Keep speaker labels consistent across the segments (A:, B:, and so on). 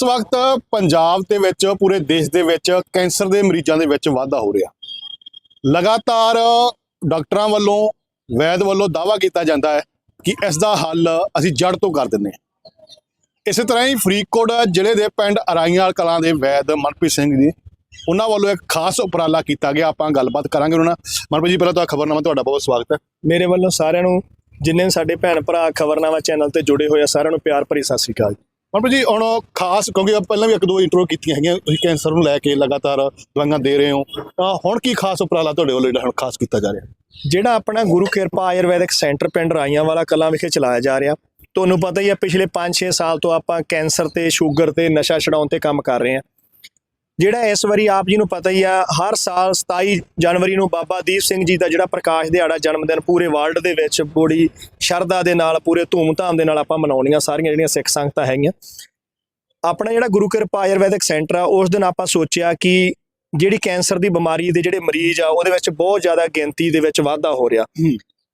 A: ਇਸ ਵਕਤ ਪੰਜਾਬ ਦੇ ਵਿੱਚ, ਪੂਰੇ ਦੇਸ਼ ਦੇ ਵਿੱਚ ਕੈਂਸਰ ਦੇ ਮਰੀਜ਼ਾਂ ਦੇ ਵਿੱਚ ਵਾਧਾ ਹੋ ਰਿਹਾ। ਲਗਾਤਾਰ ਡਾਕਟਰਾਂ ਵੱਲੋਂ, ਵੈਦ ਵੱਲੋਂ ਦਾਵਾ ਕੀਤਾ ਜਾਂਦਾ ਹੈ ਕਿ ਇਸ ਦਾ ਹੱਲ ਅਸੀਂ ਜੜ ਤੋਂ ਕਰ ਦਿੰਦੇ ਹਾਂ। ਇਸੇ ਤਰ੍ਹਾਂ ਹੀ ਫਰੀਦਕੋਟ ਜ਼ਿਲ੍ਹੇ ਦੇ ਪਿੰਡ ਅਰਾਈਆਂ ਕਲਾਂ ਦੇ ਵੈਦ ਮਨਪ੍ਰੀਤ ਸਿੰਘ ਜੀ, ਉਹਨਾਂ ਵੱਲੋਂ ਇੱਕ ਖਾਸ ਉਪਰਾਲਾ ਕੀਤਾ ਗਿਆ। ਆਪਾਂ ਗੱਲਬਾਤ ਕਰਾਂਗੇ ਉਹਨਾਂ ਨਾਲ। ਮਨਪ੍ਰੀਤ ਜੀ, ਪਹਿਲਾਂ ਤਾਂ ਖਬਰਨਾਮਾ ਤੁਹਾਡਾ ਬਹੁਤ ਸਵਾਗਤ ਹੈ।
B: ਮੇਰੇ ਵੱਲੋਂ ਸਾਰਿਆਂ ਨੂੰ, ਜਿੰਨੇ ਸਾਡੇ ਭੈਣ ਭਰਾ ਖਬਰਨਾਮਾ ਚੈਨਲ ਤੇ ਜੁੜੇ ਹੋਏ ਆ, ਸਾਰਿਆਂ ਨੂੰ ਪਿਆਰ ਭਰੀ ਸਤਿ ਸ਼੍ਰੀ ਅਕਾਲ।
A: ਮਨਪ੍ਰੀਤ ਜੀ, ਹੁਣ ਖਾਸ ਕਿਉਂਕਿ ਆਪਾਂ ਪਹਿਲਾਂ ਵੀ ਇੱਕ ਦੋ ਇੰਟਰੋ ਕੀਤੀਆਂ ਹੈਗੀਆਂ, ਤੁਸੀਂ ਕੈਂਸਰ ਨੂੰ ਲੈ ਕੇ ਲਗਾਤਾਰ ਦਵਾਈਆਂ ਦੇ ਰਹੇ ਹੋ, ਤਾਂ ਹੁਣ ਕੀ ਖਾਸ ਉਪਰਾਲਾ ਤੁਹਾਡੇ ਵੱਲੋਂ ਜਿਹੜਾ ਹੁਣ ਖਾਸ ਕੀਤਾ ਜਾ ਰਿਹਾ?
B: ਜਿਹੜਾ ਆਪਣਾ ਗੁਰੂ ਕਿਰਪਾ ਆਯੁਰਵੈਦਿਕ ਸੈਂਟਰ ਪਿੰਡ ਰਾਈਆਂ ਵਾਲਾ ਕਲਾਂ ਵਿਖੇ ਚਲਾਇਆ ਜਾ ਰਿਹਾ, ਤੁਹਾਨੂੰ ਪਤਾ ਹੀ ਹੈ, ਪਿਛਲੇ 5-6 ਸਾਲ ਤੋਂ ਆਪਾਂ ਕੈਂਸਰ ਤੇ, ਸ਼ੂਗਰ ਤੇ, ਨਸ਼ਾ ਛਡਾਉਣ ਤੇ ਕੰਮ ਕਰ ਰਹੇ ਹਾਂ। ਜਿਹੜਾ ਇਸ ਵਾਰੀ ਆਪ ਜੀ ਨੂੰ ਪਤਾ ਹੀ ਆ ਹਰ ਸਾਲ 27 ਜਨਵਰੀ ਨੂੰ ਬਾਬਾ ਦੀਪ ਸਿੰਘ ਜੀ ਦਾ ਜਿਹੜਾ ਪ੍ਰਕਾਸ਼ ਦਿਹਾੜਾ ਜਨਮ ਦਿਨ ਪੂਰੇ ਵਰਲਡ ਦੇ ਵਿੱਚ ਬੜੀ ਸ਼ਰਧਾ ਦੇ ਨਾਲ ਪੂਰੇ ਧੂਮ-ਧਾਮ ਦੇ ਨਾਲ ਆਪਾਂ ਮਨਾਉਣੀਆਂ ਸਾਰੀਆਂ ਜਿਹੜੀਆਂ ਸਿੱਖ ਸੰਗਤਾਂ ਹੈਗੀਆਂ। ਆਪਣਾ ਜਿਹੜਾ ਗੁਰੂ ਕਿਰਪਾ ਆਯੁਰਵੈਦਿਕ ਸੈਂਟਰ ਆ ਉਸ ਦਿਨ ਆਪਾਂ ਸੋਚਿਆ ਕਿ ਜਿਹੜੀ ਕੈਂਸਰ ਦੀ ਬਿਮਾਰੀ ਦੇ ਜਿਹੜੇ ਮਰੀਜ਼ ਆ ਉਹਦੇ ਵਿੱਚ ਬਹੁਤ ਜ਼ਿਆਦਾ ਗਿਣਤੀ ਦੇ ਵਿੱਚ ਵਾਧਾ ਹੋ ਰਿਹਾ।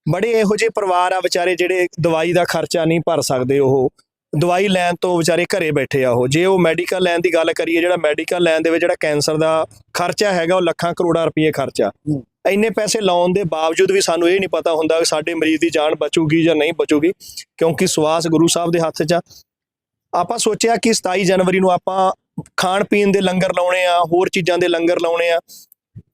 B: ਬੜੇ ਇਹੋ ਜਿਹੇ ਪਰਿਵਾਰ ਆ ਵਿਚਾਰੇ ਜਿਹੜੇ ਦਵਾਈ ਦਾ ਖਰਚਾ ਨਹੀਂ ਭਰ ਸਕਦੇ ਉਹ। ਦਵਾਈ ਲੈਣ ਤੋਂ ਵਿਚਾਰੇ ਘਰੇ ਬੈਠੇ ਆ ਉਹ। ਜੇ ਉਹ ਮੈਡੀਕਲ ਲੈਣ ਦੀ ਗੱਲ ਕਰੀਏ ਜਿਹੜਾ ਮੈਡੀਕਲ ਲੈਣ ਦੇ ਵਿੱਚ ਜਿਹੜਾ ਕੈਂਸਰ ਦਾ ਖਰਚਾ ਹੈਗਾ ਉਹ ਲੱਖਾਂ ਕਰੋੜਾਂ ਰੁਪਏ ਖਰਚਾ। ਇੰਨੇ ਪੈਸੇ ਲਾਉਣ ਦੇ ਬਾਵਜੂਦ ਵੀ ਸਾਨੂੰ ਇਹ ਨਹੀਂ ਪਤਾ ਹੁੰਦਾ ਕਿ ਸਾਡੇ ਮਰੀਜ਼ ਦੀ ਜਾਨ ਬਚੂਗੀ ਜਾਂ ਨਹੀਂ ਬਚੂਗੀ ਕਿਉਂਕਿ ਸਵਾਸ ਗੁਰੂ ਸਾਹਿਬ ਦੇ ਹੱਥ 'ਚ ਆ। ਆਪਾਂ ਸੋਚਿਆ ਕਿ 27 ਜਨਵਰੀ ਨੂੰ ਆਪਾਂ ਖਾਣ ਪੀਣ ਦੇ ਲੰਗਰ ਲਾਉਣੇ ਆ ਹੋਰ ਚੀਜ਼ਾਂ ਦੇ ਲੰਗਰ ਲਾਉਣੇ ਆ।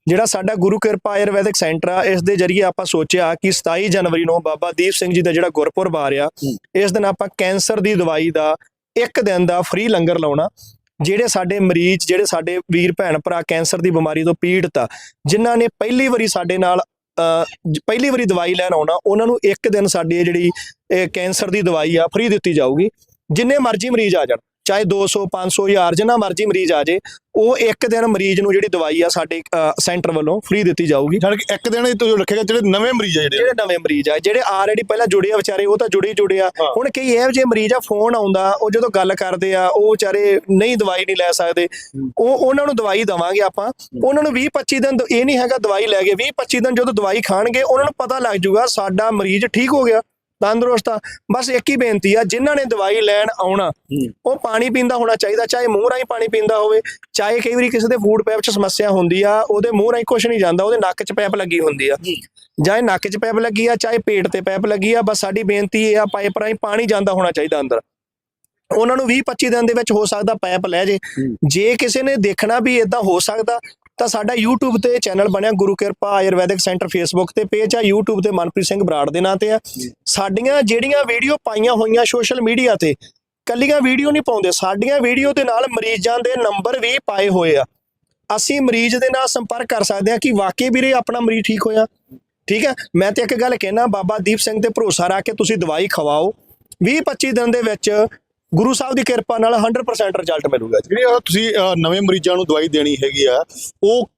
B: ਜਿਹੜਾ ਸਾਡਾ ਗੁਰੂ ਕਿਰਪਾ ਆਯੁਰਵੈਦਿਕ ਸੈਂਟਰ ਆ ਇਸ ਦੇ ਜਰੀਏ ਆਪਾਂ ਸੋਚਿਆ ਕਿ 27 ਜਨਵਰੀ ਨੂੰ ਬਾਬਾ ਦੀਪ ਸਿੰਘ ਜੀ ਦਾ ਜਿਹੜਾ ਗੁਰਪੁਰਬ ਆ ਰਿਹਾ। ਇਸ ਦਿਨ ਆਪਾਂ ਕੈਂਸਰ ਦੀ ਦਵਾਈ ਦਾ ਇੱਕ ਦਿਨ ਦਾ ਫ੍ਰੀ ਲੰਗਰ ਲਾਉਣਾ ਜਿਹੜੇ ਸਾਡੇ ਮਰੀਜ਼ ਜਿਹੜੇ ਸਾਡੇ ਵੀਰ ਭੈਣ ਭਰਾ ਕੈਂਸਰ ਦੀ ਬਿਮਾਰੀ ਤੋਂ ਪੀੜਤ ਆ ਜਿਨ੍ਹਾਂ ਨੇ ਪਹਿਲੀ ਵਾਰੀ ਸਾਡੇ ਨਾਲ ਪਹਿਲੀ ਵਾਰੀ ਦਵਾਈ ਲੈਣ ਆਉਣਾ ਉਹਨਾਂ ਨੂੰ ਇੱਕ ਦਿਨ ਸਾਡੀ ਜਿਹੜੀ ਕੈਂਸਰ ਦੀ ਦਵਾਈ ਆ ਫ੍ਰੀ ਦਿੱਤੀ ਜਾਊਗੀ ਜਿੰਨੇ ਮਰਜ਼ੀ ਮਰੀਜ਼ ਆ ਜਾਣ ਚਾਹੇ 200 500 1000 ਜਿੰਨਾ ਮਰਜ਼ੀ ਮਰੀਜ਼ ਆ ਜੇ ਉਹ ਇੱਕ ਦਿਨ ਮਰੀਜ਼ ਨੂੰ ਜਿਹੜੀ ਦਵਾਈ ਆ ਸਾਡੇ ਸੈਂਟਰ ਵੱਲੋਂ ਫ੍ਰੀ ਦਿੱਤੀ ਜਾਊਗੀ।
A: ਜਾਨ ਕਿ ਇੱਕ ਦਿਨ ਹੀ ਤੁਸੀਂ ਰੱਖੇਗਾ ਜਿਹੜੇ ਨਵੇਂ ਮਰੀਜ਼ ਆ ਜਿਹੜੇ।
B: ਜਿਹੜੇ ਨਵੇਂ ਮਰੀਜ਼ ਆ ਜਿਹੜੇ ਆਲਰੇਡੀ ਪਹਿਲਾਂ ਜੁੜੇ ਆ ਵਿਚਾਰੇ ਉਹ ਤਾਂ ਜੁੜੇ ਹੀ ਜੁੜੇ ਆ। ਹੁਣ ਕਈ ਇਹੋ ਜਿਹੇ ਮਰੀਜ਼ ਆ ਫੋਨ ਆਉਂਦਾ ਉਹ ਜਦੋਂ ਗੱਲ ਕਰਦੇ ਆ ਉਹ ਵਿਚਾਰੇ ਨਹੀਂ ਦਵਾਈ ਨਹੀਂ ਲੈ ਸਕਦੇ। ਉਹ ਉਹਨਾਂ ਨੂੰ ਦਵਾਈ ਦਵਾਂਗੇ ਆਪਾਂ। ਉਹਨਾਂ ਨੂੰ 20 25 ਦਿਨ ਇਹ ਨਹੀਂ ਹੈਗਾ ਦਵਾਈ ਲੈ ਕੇ 20 25 ਦਿਨ ਜਦੋਂ ਦਵਾਈ ਖਾਣਗੇ ਉਹਨਾਂ ਨੂੰ ਪਤਾ ਲੱਗ ਜਾਊਗਾ ਸਾਡਾ ਮਰੀਜ਼ ਠੀਕ ਹੋ ਗਿਆ। ਤੰਦਰੁਸਤ ਆ। ਬਸ ਇੱਕ ਹੀ ਬੇਨਤੀ ਆ ਜਿਨ੍ਹਾਂ ਨੇ ਦਵਾਈ ਲੈਣ ਆਉਣਾ ਉਹ ਪਾਣੀ ਪੀਂਦਾ ਹੋਣਾ ਚਾਹੀਦਾ ਚਾਹੇ ਮੂੰਹ ਰਾਹੀਂ ਪਾਣੀ ਪੀਂਦਾ ਹੋਵੇ ਚਾਹੇ ਕਈ ਵਾਰੀ ਕਿਸੇ ਦੇ ਫੂਡ ਪੈਪ 'ਚ ਸਮੱਸਿਆ ਹੁੰਦੀ ਆ ਉਹਦੇ ਮੂੰਹ ਰਾਹੀਂ ਕੁਝ ਨਹੀਂ ਜਾਂਦਾ ਉਹਦੇ ਨੱਕ 'ਚ ਪੈਪ ਲੱਗੀ ਹੁੰਦੀ ਆ। ਜਾਂ। ਇਹ ਨੱਕ 'ਚ ਪੈਪ ਲੱਗੀ ਆ ਚਾਹੇ ਪੇਟ ਤੇ ਪੈਪ ਲੱਗੀ ਆ ਬਸ ਸਾਡੀ ਬੇਨਤੀ ਇਹ ਆ ਪਾਈਪ ਰਾਹੀਂ ਪਾਣੀ ਜਾਂਦਾ ਹੋਣਾ ਚਾਹੀਦਾ ਅੰਦਰ। ਉਹਨਾਂ ਨੂੰ 20 25 ਦਿਨ ਦੇ ਵਿੱਚ ਹੋ ਸਕਦਾ ਪੈਪ ਲੈ ਜੇ। ਜੇ ਕਿਸੇ ਨੇ ਦੇਖਣਾ ਵੀ ਇਦਾਂ ਹੋ ਸਕਦਾ ਤਾਂ ਸਾਡਾ YouTube ਤੇ ਚੈਨਲ ਬਣਿਆ ਗੁਰੂ ਕਿਰਪਾ ਆਯੁਰਵੈਦਿਕ ਸੈਂਟਰ Facebook ਤੇ ਪੇਜ ਆ YouTube ਤੇ ਮਨਪ੍ਰੀਤ ਸਿੰਘ ਬਰਾੜ ਦੇ ਨਾਂ ਤੇ ਆ। ਸਾਡੀਆਂ ਜਿਹੜੀਆਂ ਵੀਡੀਓ ਪਾਈਆਂ ਹੋਈਆਂ ਸੋਸ਼ਲ ਮੀਡੀਆ ਤੇ ਕੱਲੀਆਂ ਵੀਡੀਓ ਨਹੀਂ ਪਾਉਂਦੇ ਸਾਡੀਆਂ ਵੀਡੀਓ ਦੇ ਨਾਲ ਮਰੀਜ਼ਾਂ ਦੇ ਨੰਬਰ ਵੀ ਪਾਏ ਹੋਏ ਆ। ਅਸੀਂ ਮਰੀਜ਼ ਦੇ ਨਾਲ ਸੰਪਰਕ ਕਰ ਸਕਦੇ ਹਾਂ ਕਿ ਵਾਕਈ ਵੀਰੇ ਆਪਣਾ ਮਰੀਜ਼ ਠੀਕ ਹੋਇਆ? ਠੀਕ ਹੈ? ਮੈਂ ਤੇ ਇੱਕ ਗੱਲ ਕਹਿਣਾ ਬਾਬਾ ਦੀਪ ਸਿੰਘ ਤੇ ਭਰੋਸਾ ਰੱਖ ਕੇ ਤੁਸੀਂ ਦਵਾਈ ਖਵਾਓ। 20 25 ਦਿਨ ਦੇ ਵਿੱਚ ਗੁਰੂ ਸਾਹਿਬ ਦੀ ਕਿਰਪਾ ਨਾਲ 100% ਰਿਜ਼ਲਟ ਮਿਲੂਗਾ ਜੀ।
A: ਜਿਹੜੀ ਤੁਸੀਂ ਨਵੇਂ ਮਰੀਜ਼ਾਂ ਨੂੰ ਦਵਾਈ ਦੇਣੀ ਹੈਗੀ ਆ ਉਹ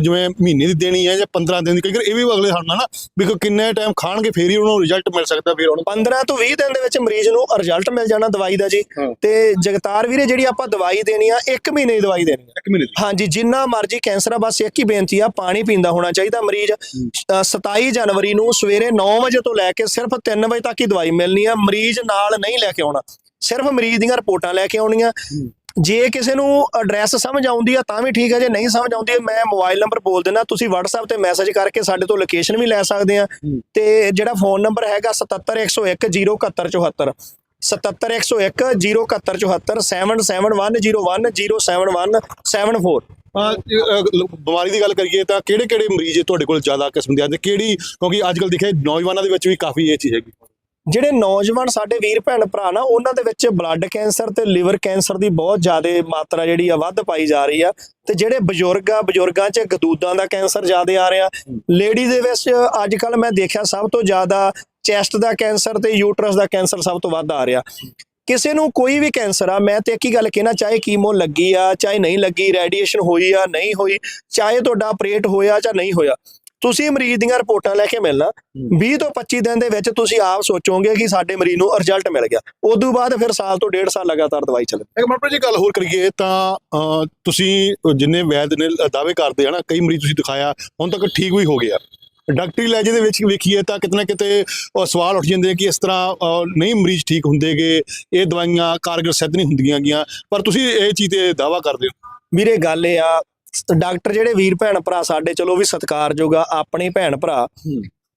A: ਜਿਵੇਂ ਮਹੀਨੇ ਦੀ ਦੇਣੀ ਹੈ ਜਾਂ 15 ਦਿਨ ਦੀ ਕਈ ਵਾਰ ਇਹ ਵੀ ਅਗਲੇ ਸਾਨੂੰ ਨਾ ਵੀ ਕਿੰਨੇ ਟਾਈਮ ਖਾਣਗੇ ਫੇਰ ਹੀ ਉਹਨਾਂ ਨੂੰ ਰਿਜ਼ਲਟ ਮਿਲ ਸਕਦਾ ਫਿਰ ਉਹਨੂੰ
B: 15 ਤੋਂ 20 ਦਿਨ ਦੇ ਵਿੱਚ ਮਰੀਜ਼ ਨੂੰ ਰਿਜ਼ਲਟ ਮਿਲ ਜਾਣਾ ਦਵਾਈ ਦਾ ਜੀ। ਤੇ ਜਗਤਾਰ ਵੀਰੇ ਜਿਹੜੀ ਆਪਾਂ ਦਵਾਈ ਦੇਣੀ ਆ 1 ਮਹੀਨੇ ਦੀ ਦਵਾਈ ਦੇਣੀ ਆ।
A: ਇੱਕ ਮਹੀਨੇ ਦੀ।
B: ਹਾਂਜੀ ਜਿੰਨਾ ਮਰਜ਼ੀ ਕੈਂਸਰ ਆ ਬਸ ਇੱਕ ਹੀ ਬੇਨਤੀ ਆ ਪਾਣੀ ਪੀਂਦਾ ਹੋਣਾ ਚਾਹੀਦਾ ਮਰੀਜ਼। ਅ, 27 ਜਨਵਰੀ ਨੂੰ ਸਵੇਰੇ 9 ਵਜੇ ਤੋਂ ਲੈ ਕੇ ਸਿਰਫ 3 ਵਜੇ ਤੱਕ ਹੀ ਦਵਾਈ ਮਿਲਣੀ ਆ ਮਰੀਜ਼ ਨਾਲ ਨਹੀਂ ਲੈ ਕੇ ਆਉਣਾ। ਸਿਰਫ ਮਰੀਜ਼ ਦੀਆਂ ਰਿਪੋਰਟਾਂ ਲੈ ਕੇ ਆਉਣੀਆਂ ਜੇ ਕਿਸੇ ਨੂੰ ਐਡਰੈਸ ਸਮਝ ਆਉਂਦੀ ਆ ਤਾਂ ਵੀ ਠੀਕ ਹੈ ਜੇ ਨਹੀਂ ਸਮਝ ਆਉਂਦੀ ਮੈਂ ਮੋਬਾਈਲ ਨੰਬਰ ਬੋਲ ਦਿੰਦਾ ਤੁਸੀਂ WhatsApp ਤੇ ਮੈਸੇਜ ਕਰਕੇ ਸਾਡੇ ਤੋਂ ਲੋਕੇਸ਼ਨ ਵੀ ਲੈ ਸਕਦੇ ਆ
A: ਹੂੰ।
B: ਤੇ ਜਿਹੜਾ ਫੋਨ ਨੰਬਰ ਹੈਗਾ 77101 071 771074
A: ਅਹ, ਅਹ, ਬਿਮਾਰੀ ਦੀ ਗੱਲ ਕਰੀਏ ਤਾਂ ਕਿਹੜੇ ਕਿਹੜੇ ਮਰੀਜ਼ ਤੁਹਾਡੇ ਕੋਲ ਜ਼ਿਆਦਾ ਕਿਸਮ ਦੇ ਆਉਂਦੇ ਕਿਹੜੀ ਕਿਉਂਕਿ ਅੱਜ ਕੱਲ ਦੇਖਿਆ ਨੌਜਵਾਨਾਂ ਦੇ ਵਿੱਚ ਵੀ ਕਾਫੀ ਇਹ ਚੀਜ਼ ਹੈਗੀ
B: ਜਿਹੜੇ ਨੌਜਵਾਨ ਸਾਡੇ ਵੀਰ ਭੈਣ ਭਰਾ ਨਾ, ਉਹਨਾਂ ਦੇ ਵਿੱਚ ਬਲੱਡ ਕੈਂਸਰ ਤੇ ਲਿਵਰ ਕੈਂਸਰ ਦੀ ਬਹੁਤ ਜ਼ਿਆਦਾ ਮਾਤਰਾ ਜਿਹੜੀ ਆ ਵੱਧ ਪਾਈ ਜਾ ਰਹੀ ਆ। ਤੇ ਜਿਹੜੇ ਬਜ਼ੁਰਗ ਆ, ਬਜ਼ੁਰਗਾਂ 'ਚ ਗਦੂਦਾਂ ਦਾ ਕੈਂਸਰ ਜ਼ਿਆਦਾ ਆ ਰਿਹਾ। ਲੇਡੀ ਦੇ ਵਿੱਚ ਅੱਜ ਕੱਲ ਮੈਂ ਦੇਖਿਆ ਸਭ ਤੋਂ ਜ਼ਿਆਦਾ ਚੈਸਟ ਦਾ ਕੈਂਸਰ ਤੇ ਯੂਟਰਸ ਦਾ ਕੈਂਸਰ ਸਭ ਤੋਂ ਵੱਧ ਆ ਰਿਹਾ। ਕਿਸੇ ਨੂੰ ਕੋਈ ਵੀ ਕੈਂਸਰ ਆ, ਮੈਂ ਤੇ ਇੱਕ ਹੀ ਗੱਲ ਕਹਿਣਾ, ਚਾਹੇ ਕੀਮੋ ਲੱਗੀ ਆ, ਚਾਹੇ ਨਹੀਂ ਲੱਗੀ ਰੇਡੀਏਸ਼ਨ ਹੋਈ ਆ, ਨਹੀਂ ਹੋਈ, ਚਾਹੇ ਤੁਹਾਡਾ ਆਪਰੇਟ ਹੋਇਆ ਜਾਂ ਨਹੀਂ ਹੋਇਆ ਤੁਸੀਂ ਮਰੀਜ਼ ਦੀਆਂ ਰਿਪੋਰਟਾਂ ਲੈ ਕੇ ਮਿਲਣਾ। 20 ਤੋਂ 25 ਦਿਨ ਦੇ ਵਿੱਚ ਤੁਸੀਂ ਆਪ ਸੋਚੋਗੇ ਕਿ ਸਾਡੇ ਮਰੀਜ਼ ਨੂੰ ਰਿਜ਼ਲਟ ਮਿਲ ਗਿਆ। ਉਦੋਂ ਬਾਅਦ ਫਿਰ ਸਾਲ ਤੋਂ ਡੇਢ ਸਾਲ ਲਗਾਤਾਰ ਦਵਾਈ ਚੱਲੇ
A: ਇੱਕ ਮਨਪ੍ਰੀਤ ਜੀ ਗੱਲ ਹੋਰ ਕਰੀਏ ਤਾਂ ਤੁਸੀਂ ਜਿੰਨੇ ਵੈਦ ਨੇ ਦਾਅਵੇ ਕਰਦੇ ਆ ਨਾ ਕਈ ਮਰੀਜ਼ ਤੁਸੀਂ ਦਿਖਾਇਆ ਹੁਣ ਤੱਕ ਠੀਕ ਵੀ ਹੋ ਗਿਆ। ਡਾਕਟਰੀ ਲੈਜੇ ਦੇ ਵਿੱਚ ਵੇਖੀਏ ਤਾਂ ਕਿਤੇ ਨਾ ਕਿਤੇ ਸਵਾਲ ਉੱਠ ਜਾਂਦੇ ਕਿ ਇਸ ਤਰ੍ਹਾਂ ਨਹੀਂ ਮਰੀਜ਼ ਠੀਕ ਹੁੰਦੇਗੇ ਇਹ ਦਵਾਈਆਂ ਕਾਰਗਰ ਸਿੱਧ ਨਹੀਂ ਹੁੰਦੀਆਂ ਗੀਆਂ। ਪਰ ਤੁਸੀਂ ਇਹ ਚੀਜ਼ ਤੇ ਦਾਵਾ ਕਰਦੇ ਹੋ।
B: ਵੀਰੇ ਗੱਲ ਇਹ ਆ ਡਾਕਟਰ ਜਿਹੜੇ ਵੀਰ ਭੈਣ ਭਰਾ ਸਾਡੇ ਚਲੋ ਵੀ ਸਤਿਕਾਰਯੋਗ ਆ ਆਪਣੇ ਭੈਣ ਭਰਾ।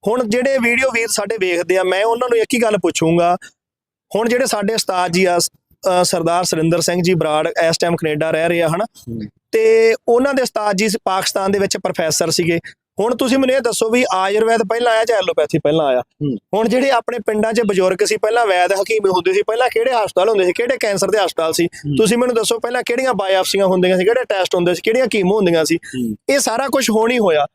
B: ਹੁਣ ਜਿਹੜੇ ਵੀਡੀਓ ਵੀਰ ਸਾਡੇ ਵੇਖਦੇ ਆ ਮੈਂ ਉਹਨਾਂ ਨੂੰ ਇੱਕ ਹੀ ਗੱਲ ਪੁੱਛੂੰਗਾ ਹੁਣ ਜਿਹੜੇ ਸਾਡੇ ਉਸਤਾਦ ਜੀ ਆ ਸਰਦਾਰ ਸੁਰਿੰਦਰ ਸਿੰਘ ਜੀ ਬਰਾੜ ਇਸ ਟਾਈਮ ਕੈਨੇਡਾ ਰਹਿ ਰਹੇ ਆ ਹਨਾ। ਤੇ ਉਹਨਾਂ ਦੇ ਉਸਤਾਦ ਜੀ ਪਾਕਿਸਤਾਨ ਦੇ ਵਿੱਚ ਪ੍ਰੋਫੈਸਰ ਸੀਗੇ ਹੁਣ ਤੁਸੀਂ ਮੈਨੂੰ ਇਹ ਦੱਸੋ ਵੀ ਆਯੁਰਵੈਦ ਪਹਿਲਾਂ ਆਇਆ ਜਾਂ ਐਲੋਪੈਥੀ ਪਹਿਲਾਂ ਆਇਆ। ਹੁਣ ਜਿਹੜੇ ਆਪਣੇ ਪਿੰਡਾਂ 'ਚ ਬਜ਼ੁਰਗ ਸੀ ਪਹਿਲਾਂ ਵੈਦ ਹਕੀਮ ਹੁੰਦੇ ਸੀ ਪਹਿਲਾਂ ਕਿਹੜੇ ਹਸਪਤਾਲ ਹੁੰਦੇ ਸੀ ਕਿਹੜੇ ਕੈਂਸਰ ਦੇ ਹਸਪਤਾਲ ਸੀ? ਤੁਸੀਂ ਮੈਨੂੰ ਦੱਸੋ ਪਹਿਲਾਂ ਕਿਹੜੀਆਂ ਬਾਇਓਪਸੀਆਂ ਹੁੰਦੀਆਂ ਸੀ ਕਿਹੜੇ ਟੈਸਟ ਹੁੰਦੇ ਸੀ ਕਿਹੜੀਆਂ ਕੀਮੋ ਹੁੰਦੀਆਂ ਸੀ। ਇਹ ਸਾਰਾ ਕੁਝ ਹੋ ਹੋਇਆ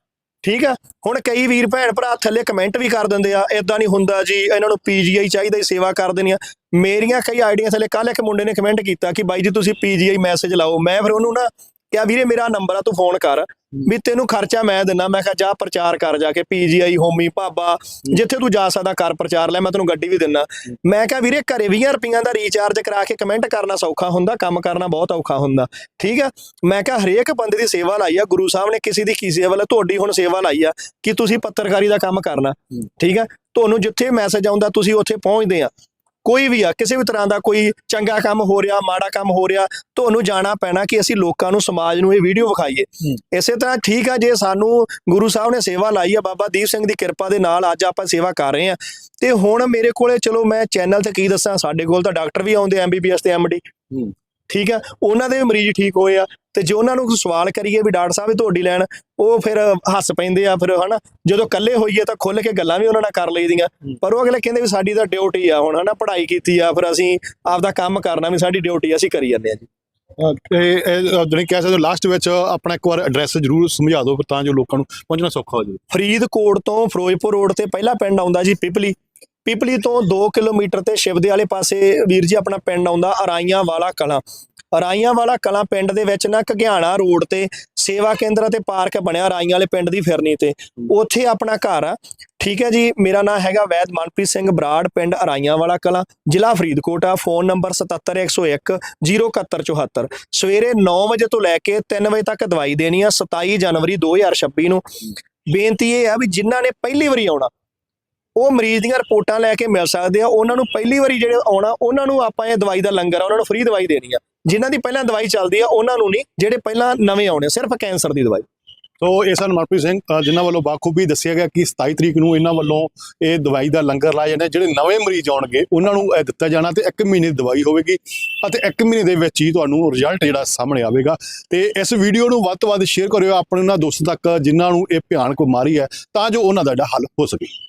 B: ਠੀਕ ਆ? ਹੁਣ ਕਈ ਵੀਰ ਭੈਣ ਭਰਾ ਥੱਲੇ ਕਮੈਂਟ ਵੀ ਕਰ ਦਿੰਦੇ ਆ ਇਦਾਂ ਨਹੀਂ ਹੁੰਦਾ ਜੀ ਇਹਨਾਂ ਨੂੰ ਪੀਜੀਆਈ ਚਾਹੀਦਾ ਹੀ ਸੇਵਾ ਕਰ ਦੇਣੀ ਆ ਮੇਰੀਆਂ ਕਈ ਆਈਡੀਆਂ ਥੱਲੇ ਕੱਲ ਇੱਕ ਮੁੰਡੇ ਨੇ ਕਮੈਂਟ ਕੀਤਾ ਕਿ ਬਾਈ ਜੀ ਤੁਸੀਂ ਪੀਜੀਆਈ ਮੈਸੇਜ ਲਾਓ ਮੈਂ ਫਿਰ ਉਹਨੂੰ ਨਾ ਕਿਹਾ ਵੀਰੇ ਮੇਰਾ ਨੰਬਰ ਆ ਤੂੰ ਫੋਨ ਕਰ। ਵੀ ਤੈਨੂੰ ਖਰਚਾ ਮੈਂ ਦਿੰਦਾ ਮੈਂ ਕਿਹਾ ਜਾ ਪ੍ਰਚਾਰ ਕਰ ਜਾ ਕੇ ਪੀਜੀਆਈ ਹੋਮੀ ਭਾਬਾ ਜਿੱਥੇ ਤੂੰ ਜਾ ਸਕਦਾ ਕਰ ਪ੍ਰਚਾਰ ਲੈ ਮੈਂ ਤੈਨੂੰ ਗੱਡੀ ਵੀ ਦਿੰਦਾ ਮੈਂ ਕਿਹਾ ਵੀਰੇ ਘਰੇ 20 ਰੁਪਈਆਂ ਦਾ ਰੀਚਾਰਜ ਕਰਾ ਕੇ ਕਮੈਂਟ ਕਰਨਾ ਸੌਖਾ ਹੁੰਦਾ ਕੰਮ ਕਰਨਾ ਬਹੁਤ ਔਖਾ ਹੁੰਦਾ। ਠੀਕ ਆ? ਮੈਂ ਕਿਹਾ ਹਰੇਕ ਬੰਦੇ ਦੀ ਸੇਵਾ ਲਾਈ ਆ। ਗੁਰੂ ਸਾਹਿਬ ਨੇ ਕਿਸੇ ਦੀ ਕੀ ਸੇਵਾ ਲਈ? ਤੁਹਾਡੀ ਹੁਣ ਸੇਵਾ ਲਾਈ ਆ ਕਿ ਤੁਸੀਂ ਪੱਤਰਕਾਰੀ ਦਾ ਕੰਮ ਕਰਨਾ। ਠੀਕ ਆ? ਤੁਹਾਨੂੰ ਜਿੱਥੇ ਮੈਸੇਜ ਆਉਂਦਾ ਤੁਸੀਂ ਉੱਥੇ ਪਹੁੰਚਦੇ ਆ। ਕੋਈ ਵੀ ਆ ਕਿਸੇ ਵੀ ਤਰ੍ਹਾਂ ਦਾ ਕੋਈ ਚੰਗਾ ਕੰਮ ਹੋ ਰਿਹਾ ਮਾੜਾ ਕੰਮ ਹੋ ਰਿਹਾ ਤੁਹਾਨੂੰ ਜਾਣਾ ਪੈਣਾ ਕਿ ਅਸੀਂ ਲੋਕਾਂ ਨੂੰ ਸਮਾਜ ਨੂੰ ਇਹ ਵੀਡੀਓ ਵਿਖਾਈਏ। ਇਸੇ ਤਰ੍ਹਾਂ ਠੀਕ ਆ ਜੇ ਸਾਨੂੰ ਗੁਰੂ ਸਾਹਿਬ ਨੇ ਸੇਵਾ ਲਾਈ ਆ ਬਾਬਾ ਦੀਪ ਸਿੰਘ ਦੀ ਕਿਰਪਾ ਦੇ ਨਾਲ ਅੱਜ ਆਪਾਂ ਸੇਵਾ ਕਰ ਰਹੇ ਆ। ਤੇ ਹੁਣ ਮੇਰੇ ਕੋਲੇ ਚਲੋ ਮੈਂ ਚੈਨਲ ਤੇ ਕੀ ਦੱਸਾਂ ਸਾਡੇ ਕੋਲ ਤਾਂ ਡਾਕਟਰ ਵੀ ਆਉਂਦੇ ਐਮਬੀਬੀਐਸ ਤੇ ਐਮਡੀ। ਠੀਕ ਆ ਉਹਨਾਂ ਦੇ ਵੀ ਮਰੀਜ਼ ਠੀਕ ਹੋਏ ਆ ਤੇ ਜੇ ਉਹਨਾਂ ਨੂੰ ਸਵਾਲ ਕਰੀਏ ਵੀ ਡਾਕਟਰ ਸਾਹਿਬ ਤੁਹਾਡੀ ਲੈਣ ਉਹ ਫਿਰ ਹੱਸ ਪੈਂਦੇ ਆ ਫਿਰ ਹਨਾ? ਜਦੋਂ ਇਕੱਲੇ ਹੋਈਏ ਤਾਂ ਖੁੱਲ ਕੇ ਗੱਲਾਂ ਵੀ ਉਹਨਾਂ ਨਾਲ ਕਰ ਲਈਦੀਆਂ। ਪਰ ਉਹ ਅਗਲੇ ਕਹਿੰਦੇ ਵੀ ਸਾਡੀ ਤਾਂ ਡਿਊਟੀ ਆ ਹੁਣ ਹਨਾ? ਪੜ੍ਹਾਈ ਕੀਤੀ ਆ ਫਿਰ ਅਸੀਂ ਆਪਦਾ ਕੰਮ ਕਰਨਾ ਵੀ ਸਾਡੀ ਡਿਊਟੀ ਅਸੀਂ ਕਰੀ ਜਾਂਦੇ ਆ ਜੀ।
A: ਤੇ ਇਹ ਜਿਹੜੀ ਕਹਿ ਸਕਦੇ ਲਾਸਟ ਵਿੱਚ ਆਪਣਾ ਇੱਕ ਵਾਰ ਐਡਰੈਸ ਜ਼ਰੂਰ ਸਮਝਾ ਦਿਓ ਤਾਂ ਜੋ ਲੋਕਾਂ ਨੂੰ ਪਹੁੰਚਣਾ ਸੌਖਾ ਹੋ ਜਾਵੇ।
B: ਫਰੀਦਕੋਟ ਤੋਂ ਫਿਰੋਜ਼ਪੁਰ ਰੋਡ ਤੇ ਪਹਿਲਾ ਪਿੰਡ ਆਉਂਦਾ ਜੀ ਪਿਪਲੀ। ਪਿਪਲੀ ਤੋਂ 2 ਕਿਲੋਮੀਟਰ ਤੇ ਸ਼ਿਵਦੇ ਵਾਲੇ ਪਾਸੇ ਵੀਰ ਜੀ ਆਪਣਾ ਪਿੰਡ ਆਉਂਦਾ ਅਰਾਈਆਂ ਵਾਲਾ ਕਲਾਂ। ਅਰਾਈਆਂ ਵਾਲਾ ਕਲਾਂ ਪਿੰਡ ਦੇ ਵਿੱਚ ਨਾ ਘਗਿਆਣਾ ਰੋਡ ਤੇ ਸੇਵਾ ਕੇਂਦਰ ਅਤੇ ਪਾਰਕ ਬਣਿਆ ਅਰਾਈਆਂ ਵਾਲੇ ਪਿੰਡ ਦੀ ਫਿਰਨੀ ਤੇ। ਉੱਥੇ ਆਪਣਾ ਘਰ ਆ। ਠੀਕ ਹੈ ਜੀ, ਮੇਰਾ ਨਾਮ ਹੈਗਾ ਵੈਦ ਮਨਪ੍ਰੀਤ ਸਿੰਘ ਬਰਾੜ, ਪਿੰਡ ਅਰਾਈਆਂ ਵਾਲਾ ਕਲਾਂ, ਜ਼ਿਲ੍ਹਾ ਫਰੀਦਕੋਟ ਆ। ਫੋਨ ਨੰਬਰ 77101 07174 ਸਵੇਰੇ 9 ਵਜੇ ਤੋਂ ਲੈ ਕੇ 3 ਵਜੇ ਤੱਕ ਦਵਾਈ ਦੇਣੀ ਆ 27 ਜਨਵਰੀ 2026 ਨੂੰ। ਬੇਨਤੀ ਇਹ ਆ ਵੀ ਜਿਨ੍ਹਾਂ ਨੇ ਪਹਿਲੀ ਵਾਰੀ ਆਉਣਾ ਉਹ ਮਰੀਜ਼ ਦੀਆਂ ਰਿਪੋਰਟਾਂ ਲੈ ਕੇ ਮਿਲ ਸਕਦੇ ਆ ਉਹਨਾਂ ਨੂੰ ਪਹਿਲੀ ਵਾਰੀ ਜਿਹੜੇ ਆਉਣਾ ਉਹਨਾਂ ਨੂੰ ਆਪਾਂ ਇਹ ਦਵਾਈ ਦਾ ਲੰਗਰ ਆ ਉਹਨਾਂ ਨੂੰ ਫ੍ਰੀ ਦਵਾਈ ਦੇਣੀ ਆ। ਜਿਨ੍ਹਾਂ ਦੀ ਪਹਿਲਾਂ ਦਵਾਈ ਚੱਲਦੀ ਆ ਉਹਨਾਂ ਨੂੰ ਨਹੀਂ ਜਿਹੜੇ ਪਹਿਲਾਂ ਨਵੇਂ ਆਉਣੇ ਸਿਰਫ ਕੈਂਸਰ ਦੀ ਦਵਾਈ।
A: ਸੋ ਇਹ ਸਨ ਮਨਪ੍ਰੀਤ ਸਿੰਘ ਅ, ਜਿਨ੍ਹਾਂ ਵੱਲੋਂ ਬਾਖੂਬੀ ਦੱਸਿਆ ਗਿਆ ਕਿ 27 ਤਰੀਕ ਨੂੰ ਇਹਨਾਂ ਵੱਲੋਂ ਇਹ ਦਵਾਈ ਦਾ ਲੰਗਰ ਲਾਇਆ ਜਾਣਾ ਜਿਹੜੇ ਨਵੇਂ ਮਰੀਜ਼ ਆਉਣਗੇ ਉਹਨਾਂ ਨੂੰ ਇਹ ਦਿੱਤਾ ਜਾਣਾ ਤੇ 1 ਮਹੀਨੇ ਦੀ ਦਵਾਈ ਹੋਵੇਗੀ ਅਤੇ 1 ਮਹੀਨੇ ਦੇ ਵਿੱਚ ਹੀ ਤੁਹਾਨੂੰ ਰਿਜ਼ਲਟ ਜਿਹੜਾ ਸਾਹਮਣੇ ਆਵੇਗਾ। ਤੇ ਇਸ ਵੀਡੀਓ ਨੂੰ ਵੱਧ ਤੋਂ ਵੱਧ ਸ਼ੇਅਰ ਕਰਿਓ ਆਪਣੇ ਉਹਨਾਂ ਦੋਸਤਾਂ ਤੱਕ ਜਿਨ੍ਹਾਂ ਨੂੰ ਇਹ ਭਿਆਨਕ ਬਿਮਾਰੀ ਹੈ ਤਾਂ ਜੋ ਉਹਨਾਂ ਦਾ ਜਿਹੜਾ ਹੱਲ ਹੋ ਸਕੇ।